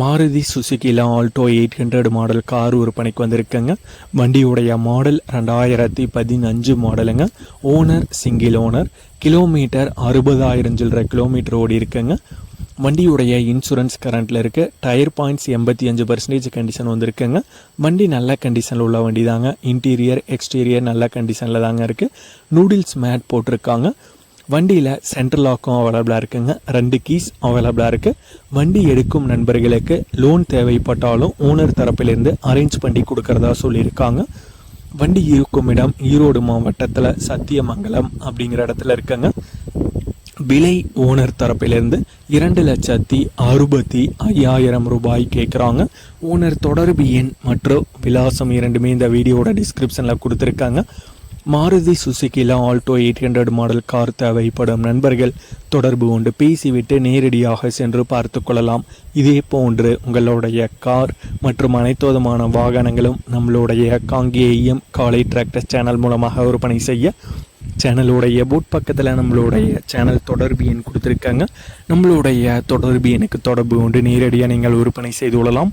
Maruti சுசுகியில் Alto eight hundred model car விற்பனைக்கு வந்திருக்குங்க. வண்டியுடைய மாடல் ரெண்டாயிரத்தி பதினஞ்சு மாடலுங்க ஓனர் சிங்கிள் ஓனர் கிலோமீட்டர் அறுபதாயிரம் சில்லற கிலோமீட்டர் ஓடி இருக்குங்க. வண்டியுடைய இன்சூரன்ஸ் கரண்ட்டில் இருக்குது டயர் பாயிண்ட்ஸ் எண்பத்தி அஞ்சு பர்சன்டேஜ் கண்டிஷன் வந்திருக்குங்க. வண்டி நல்ல கண்டிஷனில் உள்ள வண்டி தாங்க இன்டீரியர் எக்ஸ்டீரியர் நல்ல கண்டிஷனில் தாங்க இருக்குது நூடில்ஸ் மேட் போட்டிருக்காங்க. வண்டியில் சென்ட்ரல் லாக்கும் அவைலபிளாக இருக்குங்க. ரெண்டு கீஸ் அவைலபிளாக இருக்குது வண்டி எடுக்கும் நண்பர்களுக்கு லோன் தேவைப்பட்டாலும் ஓனர் தரப்பிலிருந்து அரேஞ்ச் பண்ணி கொடுக்கறதா சொல்லியிருக்காங்க. வண்டி இருக்கும் இடம் ஈரோடு மாவட்டத்தில் சத்தியமங்கலம் அப்படிங்கிற இடத்துல இருக்குங்க. விலை ஓனர் தரப்பிலிருந்து இரண்டு லட்சத்தி அறுபத்தி ஐயாயிரம் ரூபாய் கேட்குறாங்க ஓனர் தொடர்பு எண் மற்றும் விலாசம் இரண்டுமே இந்த வீடியோட டிஸ்கிரிப்ஷனில் கொடுத்துருக்காங்க. Maruti சுசுகில Alto eight hundred model car தேவைப்படும் நண்பர்கள். தொடர்பு கொண்டு பேசிவிட்டு நேரடியாக சென்று பார்த்து கொள்ளலாம். இதே போன்று உங்களுடைய கார் மற்றும் அனைத்து விதமான வாகனங்களும் நம்மளுடைய காங்கேயம் காலை டிராக்டர் சேனல் மூலமாக விற்பனை செய்ய சேனலுடைய போட் பக்கத்தில் நம்மளுடைய சேனல் தொடர்பு எண் கொடுத்துருக்காங்க. நம்மளுடைய தொடர்பு எனக்கு தொடர்பு கொண்டு நேரடியாக நீங்கள் விற்பனை செய்து கொள்ளலாம்.